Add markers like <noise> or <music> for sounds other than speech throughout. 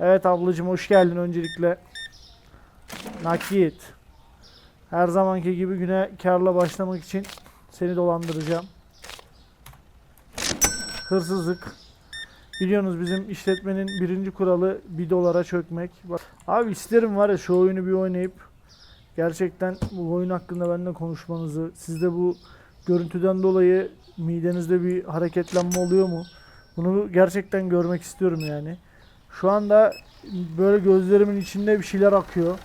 Evet ablacığım hoş geldin öncelikle. Nakit. Her zamanki gibi güne karla başlamak için seni dolandıracağım. Hırsızlık. Biliyorsunuz bizim işletmenin birinci kuralı bir dolara çökmek. Bak, abi isterim var ya şu oyunu bir oynayıp gerçekten bu oyun hakkında benimle konuşmanızı. Sizde bu görüntüden dolayı midenizde bir hareketlenme oluyor mu? Bunu gerçekten görmek istiyorum yani. Şu anda böyle gözlerimin içinde bir şeyler akıyor.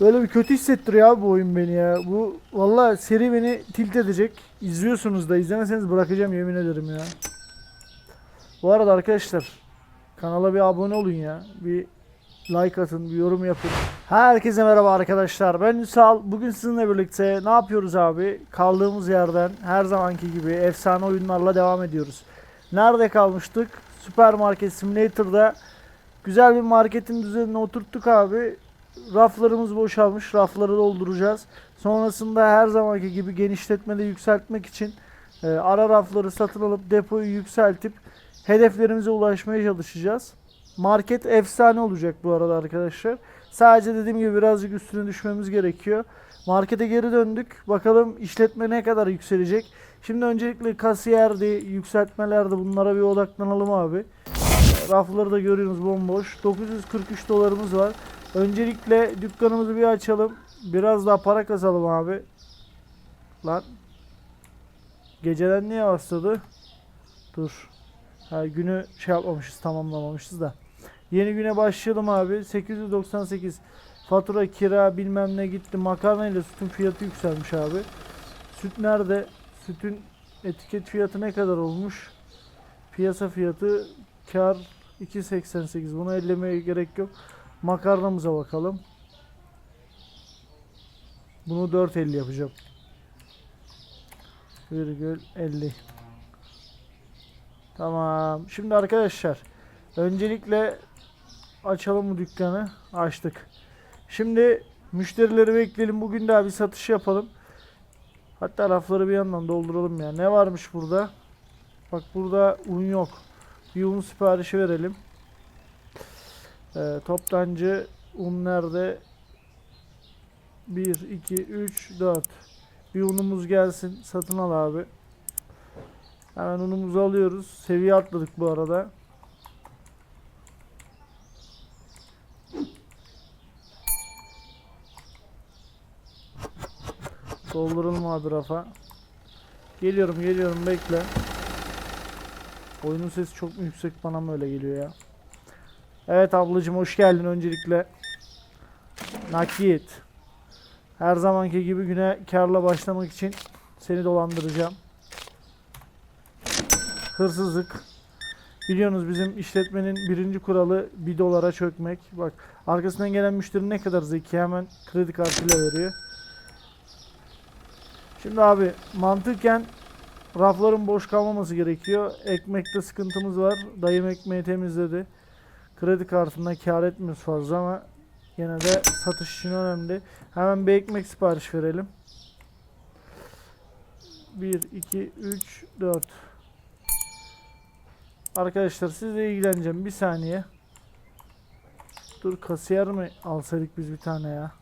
Böyle bir kötü hissettiriyor abi bu oyun beni ya. Bu valla seri beni tilt edecek. İzliyorsunuz da izlemeseniz bırakacağım yemin ederim ya. Bu arada arkadaşlar kanala bir abone olun ya. Bir like atın, bir yorum yapın. Herkese merhaba arkadaşlar. Ben Ünsal. Bugün sizinle birlikte ne yapıyoruz abi? Kaldığımız yerden her zamanki gibi efsane oyunlarla devam ediyoruz. Nerede kalmıştık? Süpermarket Simulator'da güzel bir marketin düzenine oturttuk abi. Raflarımız boşalmış. Rafları dolduracağız. Sonrasında her zamanki gibi genişletmede yükseltmek için e, ara rafları satın alıp depoyu yükseltip hedeflerimize ulaşmaya çalışacağız. Market efsane olacak bu arada arkadaşlar. Sadece dediğim gibi birazcık üstüne düşmemiz gerekiyor. Markete geri döndük. Bakalım işletme ne kadar yükselecek. Şimdi öncelikle kasiyerdi, yükseltmelerde bunlara bir odaklanalım abi. Rafları da görüyorsunuz bomboş. 943 dolarımız var. Öncelikle dükkanımızı bir açalım. Biraz daha para kazalım abi. Lan. Geceden niye başladı? Dur. Ha, günü şey yapmamışız, tamamlamamışız da. Yeni güne başlayalım abi. 898 fatura, kira bilmem ne gitti. Makarna ile sütün fiyatı yükselmiş abi. Süt nerede? Sütün etiket fiyatı ne kadar olmuş? Piyasa fiyatı kar 2.88. Bunu ellemeye gerek yok. Makarnamıza bakalım. Bunu 4.50 yapacağım. Virgül 50. Tamam. Şimdi arkadaşlar öncelikle açalım bu dükkanı. Açtık. Şimdi müşterileri bekleyelim. Bugün daha bir satış yapalım. Hatta rafları bir yandan dolduralım ya. Ne varmış burada? Bak burada un yok. Bir un siparişi verelim. Ee, toptancı un nerede? 1, 2, 3, 4. Bir unumuz gelsin. Satın al abi. Hemen unumuzu alıyoruz. Seviye atladık bu arada. Dolduralım abi rafa. Geliyorum geliyorum bekle. Oyunun sesi çok yüksek bana mı öyle geliyor ya. Evet ablacığım hoş geldin öncelikle. Nakit. Her zamanki gibi güne karla başlamak için seni dolandıracağım. Hırsızlık. Biliyorsunuz bizim işletmenin birinci kuralı bir dolara çökmek. Bak arkasından gelen müşteri ne kadar zeki hemen kredi kartıyla veriyor. Şimdi abi mantıken rafların boş kalmaması gerekiyor. Ekmekte sıkıntımız var. Dayım ekmeği temizledi. Kredi kartından kar etmiyoruz fazla ama yine de satış için önemli. Hemen bir ekmek sipariş verelim. 1, 2, 3, 4. Arkadaşlar sizle ilgileneceğim. Bir saniye. Dur kasiyer mi alsaydık biz bir tane ya.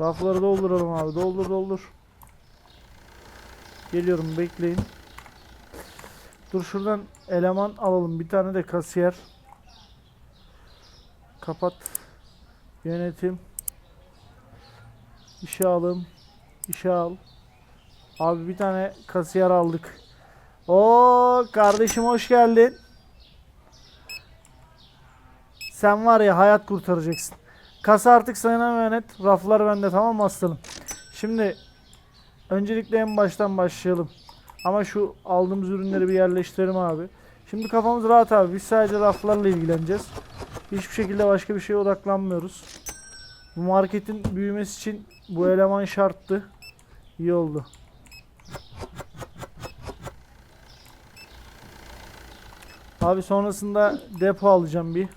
Rafları dolduralım abi. Doldur doldur. Geliyorum bekleyin. Dur şuradan eleman alalım. Bir tane de kasiyer. Kapat. Yönetim. İşe alım. İşe al. Abi bir tane kasiyer aldık. Oo kardeşim hoş geldin. Sen var ya hayat kurtaracaksın. Kasa artık sana emanet. Raflar bende tamam mı aslanım? Şimdi öncelikle en baştan başlayalım. Ama şu aldığımız ürünleri bir yerleştirelim abi. Şimdi kafamız rahat abi. Biz sadece raflarla ilgileneceğiz. Hiçbir şekilde başka bir şeye odaklanmıyoruz. Bu marketin büyümesi için bu eleman şarttı. İyi oldu. Abi sonrasında depo alacağım bir.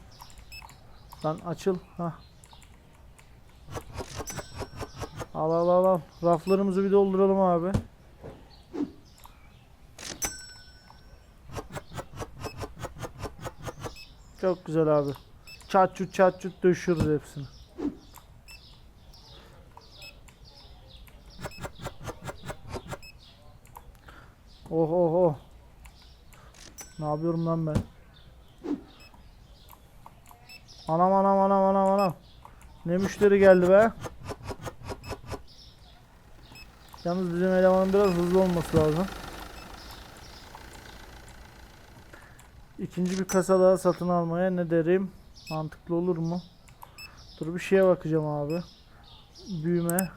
Lan açıl. Hah. Al al al al. Raflarımızı bir dolduralım abi. Çok güzel abi. Çat çut çat çut döşüyoruz hepsini. Oh oh oh. Ne yapıyorum lan ben? Anam anam anam anam anam. Ne müşteri geldi be? Yalnız bizim elemanın biraz hızlı olması lazım. İkinci bir kasa daha satın almaya ne derim? Mantıklı olur mu? Dur bir şeye bakacağım abi. Büyüme.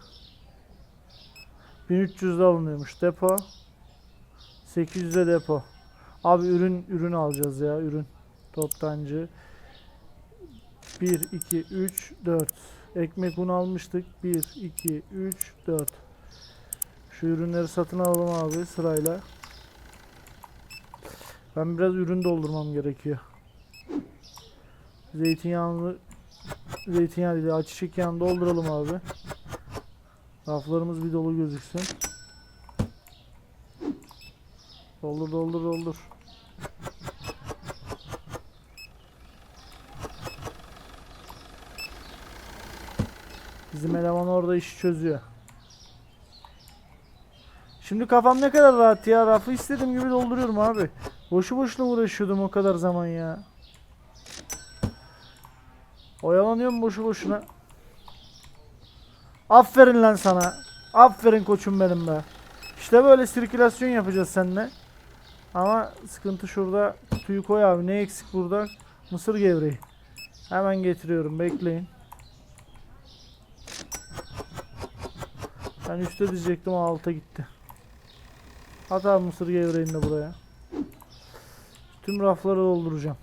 1300'de alınıyormuş depo. 800'de depo. Abi ürün ürün alacağız ya ürün. Toptancı. 1 2 3 4. Ekmek un almıştık. 1 2 3 4. Şu ürünleri satın alalım abi sırayla. Ben biraz ürün doldurmam gerekiyor. Zeytinyağını zeytinyağı değil ayçiçek yağını dolduralım abi. Raflarımız bir dolu gözüksün. Doldur doldur doldur. Bizim eleman orada işi çözüyor. Şimdi kafam ne kadar rahat ya. Rafı istediğim gibi dolduruyorum abi. Boşu boşuna uğraşıyordum o kadar zaman ya. Oyalanıyorum boşu boşuna. Aferin lan sana. Aferin koçum benim be. İşte böyle sirkülasyon yapacağız seninle. Ama sıkıntı şurada. Kutuyu koy abi. Ne eksik burada? Mısır gevreği. Hemen getiriyorum. Bekleyin. Ben üstte diyecektim alta gitti. At mısır gevreğini de buraya. Tüm rafları dolduracağım.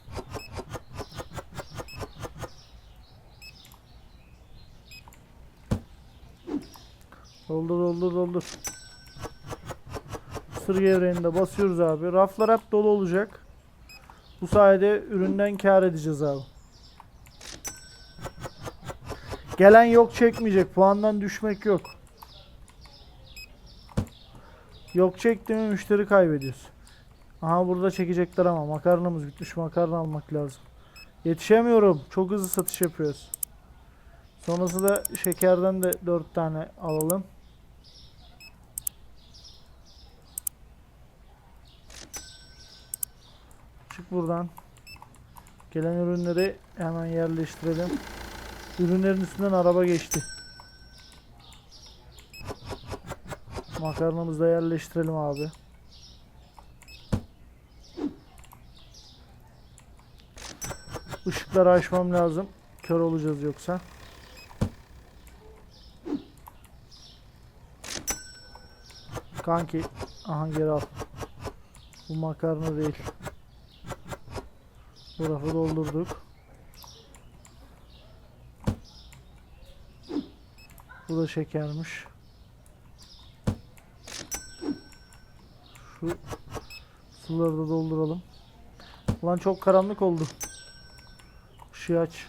Doldur doldur doldur. Mısır gevreğini de basıyoruz abi. Raflar hep dolu olacak. Bu sayede üründen kar edeceğiz abi. Gelen yok çekmeyecek. Puandan düşmek yok. Yok çekti mi müşteri kaybediyoruz. Aha burada çekecekler ama makarnamız bitmiş makarna almak lazım. Yetişemiyorum. Çok hızlı satış yapıyoruz. Sonrasında şekerden de 4 tane alalım. Çık buradan. Gelen ürünleri hemen yerleştirelim. Ürünlerin üstünden araba geçti. Makarnamızı da yerleştirelim abi. Işıkları açmam lazım. Kör olacağız yoksa. Kanki. Aha geri al. Bu makarna değil. Bu rafı doldurduk. Bu da şekermiş. Şu suları da dolduralım. Ulan çok karanlık oldu. Işığı aç.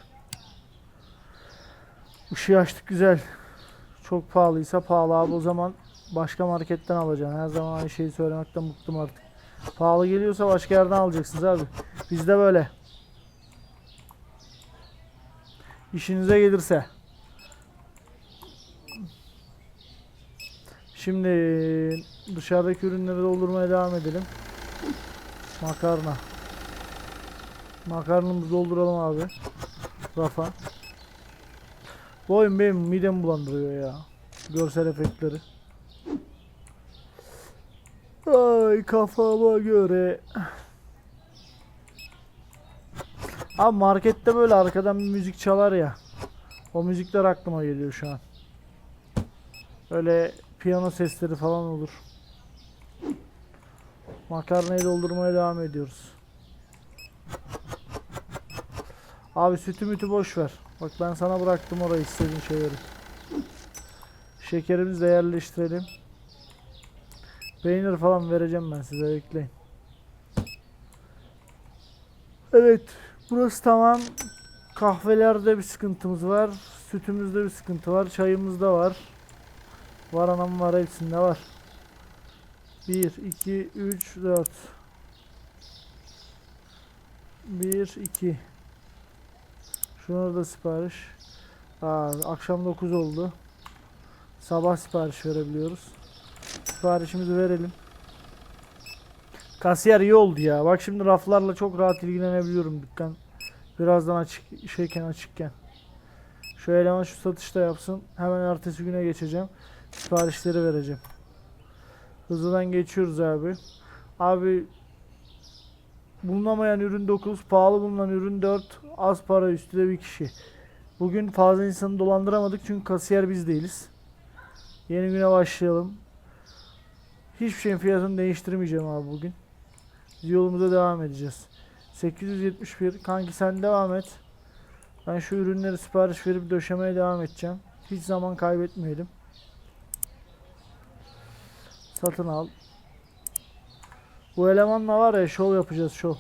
Işığı açtık güzel. Çok pahalıysa pahalı abi o zaman başka marketten alacaksın. Her zaman aynı şeyi söylemekten bıktım artık. Pahalı geliyorsa başka yerden alacaksınız abi. Bizde böyle. İşinize gelirse. Şimdi dışarıdaki ürünleri doldurmaya devam edelim. Makarna. Makarnamızı dolduralım abi. Rafa. Bu oyun benim midemi bulandırıyor ya. Görsel efektleri. Ay kafama göre. Abi markette böyle arkadan bir müzik çalar ya. O müzikler aklıma geliyor şu an. Böyle piyano sesleri falan olur. Makarnayı doldurmaya devam ediyoruz. Abi sütü mütü boş ver. Bak ben sana bıraktım orayı istediğin şeyleri. Şekerimizi de yerleştirelim. Peynir falan vereceğim ben size bekleyin. Evet burası tamam. Kahvelerde bir sıkıntımız var. Sütümüzde bir sıkıntı var. Çayımızda var. Var anam var hepsinde var. 1, 2, 3, 4. 1, 2. Şuna da sipariş. Aa, akşam 9 oldu. Sabah sipariş verebiliyoruz. Siparişimizi verelim. Kasiyer iyi oldu ya. Bak şimdi raflarla çok rahat ilgilenebiliyorum dükkan. Birazdan açık şeyken açıkken. Şu eleman şu satışta yapsın. Hemen ertesi güne geçeceğim. Siparişleri vereceğim. Hızlıdan geçiyoruz abi. Abi bulunamayan ürün 9, pahalı bulunan ürün 4, az para üstü de bir kişi. Bugün fazla insanı dolandıramadık çünkü kasiyer biz değiliz. Yeni güne başlayalım. Hiçbir şeyin fiyatını değiştirmeyeceğim abi bugün. Yolumuza devam edeceğiz. 871 kanki sen devam et. Ben şu ürünleri sipariş verip döşemeye devam edeceğim. Hiç zaman kaybetmeyelim. Satın al. Bu elemanla var ya şov yapacağız şov.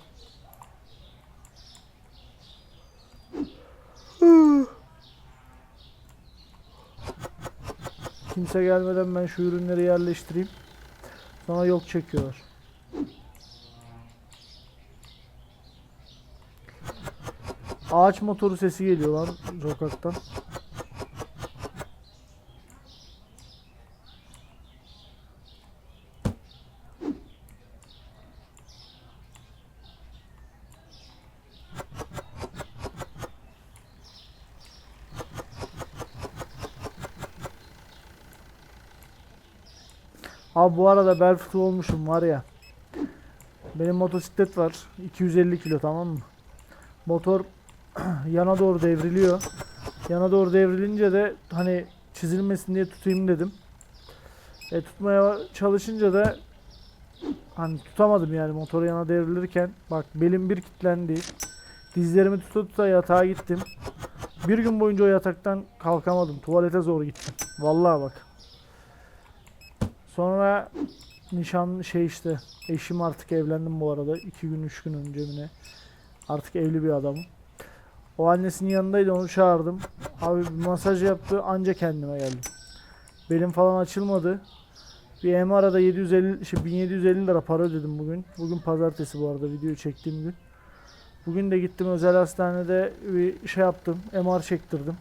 Kimse gelmeden ben şu ürünleri yerleştireyim. Sonra yok çekiyorlar. Ağaç motoru sesi geliyor lan sokaktan. Bu arada bel fıtığı olmuşum var ya. Benim motosiklet var. 250 kilo tamam mı? Motor <clears throat> yana doğru devriliyor. Yana doğru devrilince de hani çizilmesin diye tutayım dedim. E tutmaya çalışınca da hani tutamadım yani motoru yana devrilirken. Bak belim bir kilitlendi. Dizlerimi tuta tuta yatağa gittim. Bir gün boyunca o yataktan kalkamadım. Tuvalete zor gittim. Vallahi bak. Sonra nişan şey işte eşim artık evlendim bu arada. iki gün üç gün önce mi ne. Artık evli bir adamım. O annesinin yanındaydı onu çağırdım. Abi bir masaj yaptı anca kendime geldim. Belim falan açılmadı. Bir MR'da 750 şey 1750 lira para ödedim bugün. Bugün pazartesi bu arada videoyu çektiğim gün. Bugün de gittim özel hastanede bir şey yaptım. MR çektirdim.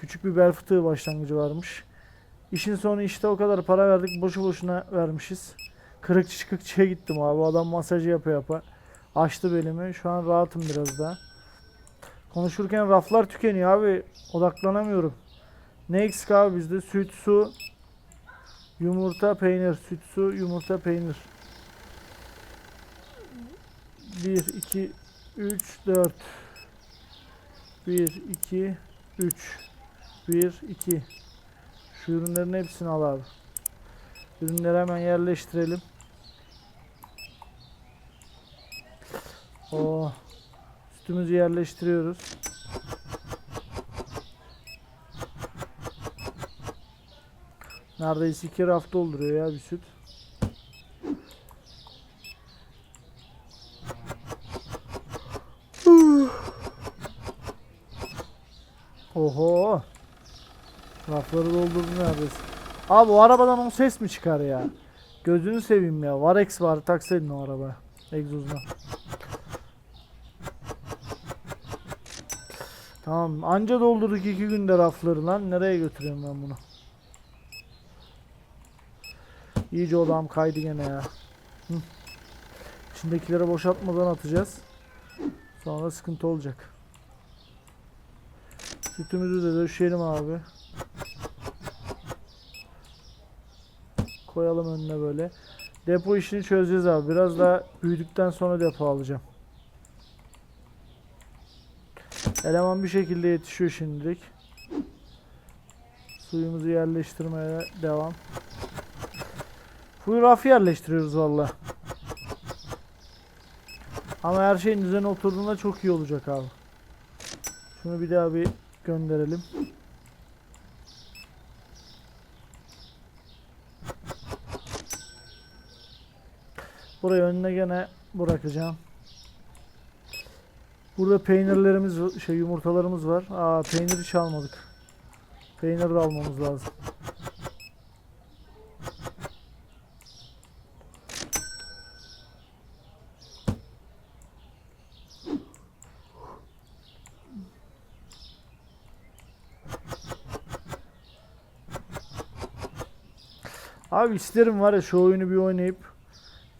Küçük bir bel fıtığı başlangıcı varmış. İşin sonu işte o kadar para verdik boşu boşuna vermişiz. Kırıkçı çıkıkçıya gittim abi. Adam masajı yapa yapa. Açtı belimi. Şu an rahatım biraz daha. Konuşurken raflar tükeniyor abi. Odaklanamıyorum. Ne eksik abi bizde? Süt, su, yumurta, peynir. Süt, su, yumurta, peynir. 1, 2, 3, 4. 1, 2, 3. 1, 2. Şu ürünlerin hepsini al abi. Ürünleri hemen yerleştirelim. O sütümüzü yerleştiriyoruz. Neredeyse iki raf dolduruyor ya bir süt. Rafları doldurdum neredeyse. Abi o arabadan o ses mi çıkar ya? Gözünü seveyim ya. Varex var taksaydın o arabaya. Egzozuna. Tamam. Anca doldurduk iki günde rafları lan. Nereye götürüyorum ben bunu? İyice odam kaydı gene ya. Hı. İçindekileri boşaltmadan atacağız. Sonra sıkıntı olacak. Sütümüzü de döşeyelim abi. Koyalım önüne böyle. Depo işini çözeceğiz abi. Biraz daha büyüdükten sonra depo alacağım. Eleman bir şekilde yetişiyor şimdilik. Suyumuzu yerleştirmeye devam. Full raf yerleştiriyoruz valla. Ama her şeyin düzene oturduğunda çok iyi olacak abi. Şunu bir daha bir gönderelim. Burayı önüne gene bırakacağım. Burada peynirlerimiz, şey yumurtalarımız var. Aa peynir hiç almadık. Peynir de almamız lazım. Abi isterim var ya şu oyunu bir oynayıp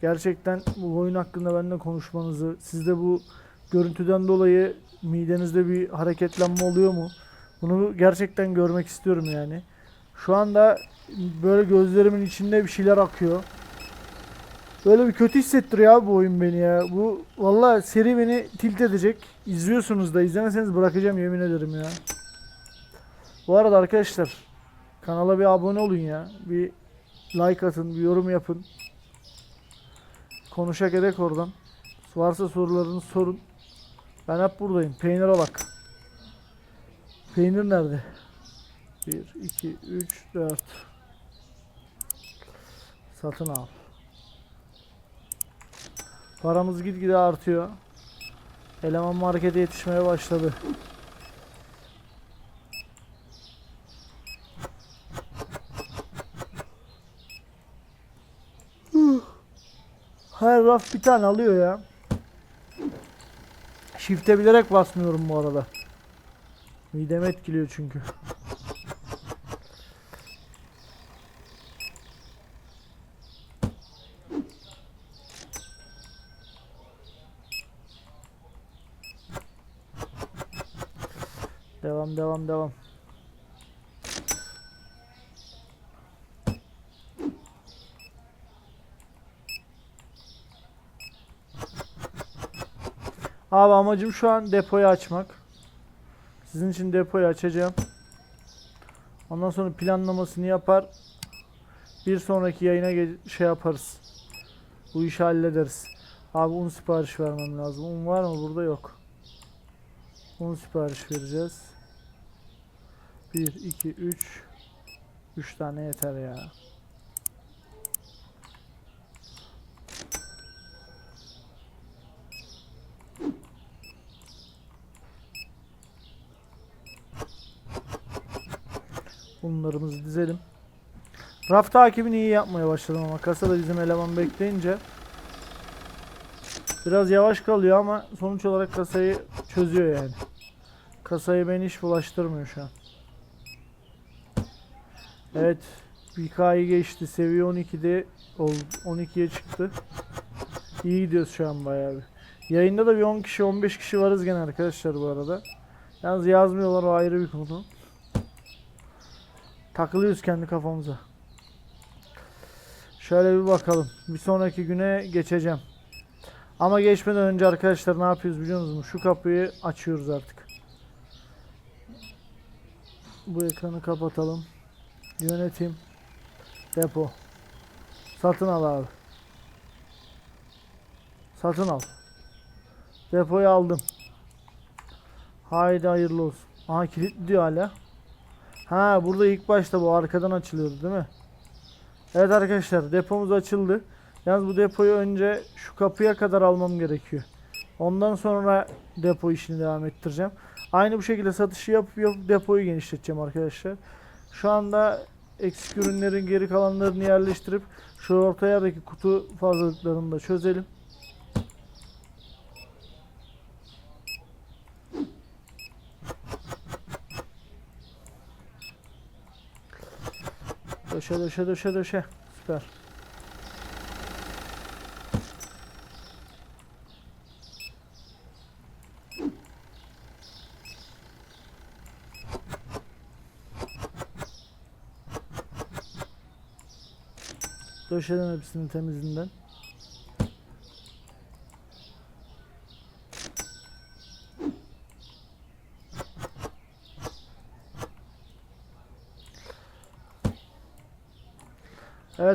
gerçekten bu oyun hakkında benimle konuşmanızı. Sizde bu görüntüden dolayı midenizde bir hareketlenme oluyor mu? Bunu gerçekten görmek istiyorum yani. Şu anda böyle gözlerimin içinde bir şeyler akıyor. Böyle bir kötü hissettiriyor abi bu oyun beni ya. Bu vallahi seri beni tilt edecek. İzliyorsunuz da izlemeseniz bırakacağım yemin ederim ya. Bu arada arkadaşlar kanala bir abone olun ya. Bir like atın, bir yorum yapın. Konuşak edek oradan. Varsa sorularınızı sorun. Ben hep buradayım. Peynire bak. Peynir nerede? 1, 2, 3, 4. Satın al. Paramız gitgide artıyor. Eleman markete yetişmeye başladı. Her raf bir tane alıyor ya. Shift'e bilerek basmıyorum bu arada. Midemi etkiliyor çünkü. <laughs> Devam devam devam. Abi amacım şu an depoyu açmak. Sizin için depoyu açacağım. Ondan sonra planlamasını yapar. Bir sonraki yayına şey yaparız. Bu işi hallederiz. Abi un sipariş vermem lazım. Un var mı? Burada yok. Un sipariş vereceğiz. 1, 2, 3. 3 tane yeter ya. Bunlarımızı dizelim. Raf takibini iyi yapmaya başladım ama kasada bizim eleman bekleyince biraz yavaş kalıyor ama sonuç olarak kasayı çözüyor yani. Kasayı beni hiç bulaştırmıyor şu an. Evet. BK'yı geçti. Seviye 12'de oldu. 12'ye çıktı. İyi gidiyoruz şu an bayağı bir. Yayında da bir 10 kişi 15 kişi varız gene arkadaşlar bu arada. Yalnız yazmıyorlar o ayrı bir konu. Takılıyoruz kendi kafamıza. Şöyle bir bakalım. Bir sonraki güne geçeceğim. Ama geçmeden önce arkadaşlar ne yapıyoruz biliyor musunuz? Şu kapıyı açıyoruz artık. Bu ekranı kapatalım. Yönetim. Depo. Satın al abi. Satın al. Depoyu aldım. Haydi hayırlı olsun. Aha kilitli diyor hala. Ha burada ilk başta bu arkadan açılıyordu değil mi? Evet arkadaşlar depomuz açıldı. Yalnız bu depoyu önce şu kapıya kadar almam gerekiyor. Ondan sonra depo işini devam ettireceğim. Aynı bu şekilde satışı yapıp yapıp depoyu genişleteceğim arkadaşlar. Şu anda eksik ürünlerin geri kalanlarını yerleştirip şu orta yerdeki kutu fazlalıklarını da çözelim. Döşe döşe döşe döşe. Süper. Döşedim hepsini temizinden.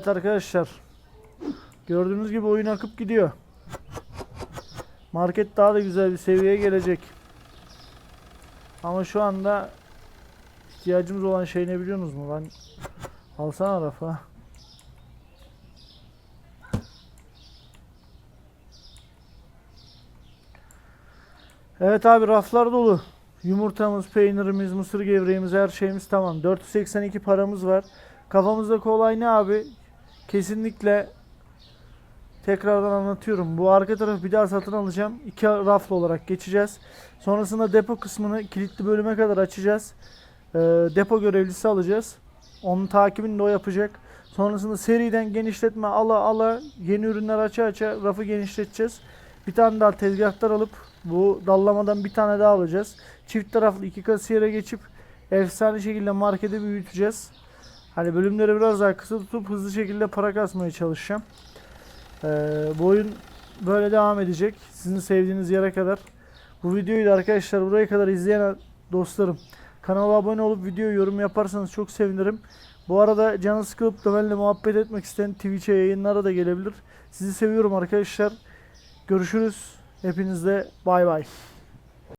Arkadaşlar. Gördüğünüz gibi oyun akıp gidiyor. Market daha da güzel bir seviyeye gelecek. Ama şu anda ihtiyacımız olan şey ne biliyorsunuz mu? Ben alsana rafa. Evet abi raflar dolu. Yumurtamız, peynirimiz, mısır gevreğimiz, her şeyimiz tamam. 482 paramız var. Kafamızda kolay ne abi? Kesinlikle tekrardan anlatıyorum. Bu arka tarafı bir daha satın alacağım. İki raflı olarak geçeceğiz. Sonrasında depo kısmını kilitli bölüme kadar açacağız. Ee, depo görevlisi alacağız. Onun takibini de o yapacak. Sonrasında seriden genişletme ala ala yeni ürünler aça aça rafı genişleteceğiz. Bir tane daha tezgahtar alıp bu dallamadan bir tane daha alacağız. Çift taraflı iki kasiyere geçip efsane şekilde markete büyüteceğiz. Hani bölümleri biraz daha kısa tutup hızlı şekilde para kasmaya çalışacağım. Ee, bu oyun böyle devam edecek. Sizin sevdiğiniz yere kadar. Bu videoyu da arkadaşlar buraya kadar izleyen dostlarım kanala abone olup video yorum yaparsanız çok sevinirim. Bu arada canı sıkılıp da benimle muhabbet etmek isteyen Twitch'e yayınlara da gelebilir. Sizi seviyorum arkadaşlar. Görüşürüz. Hepinizle bay bay.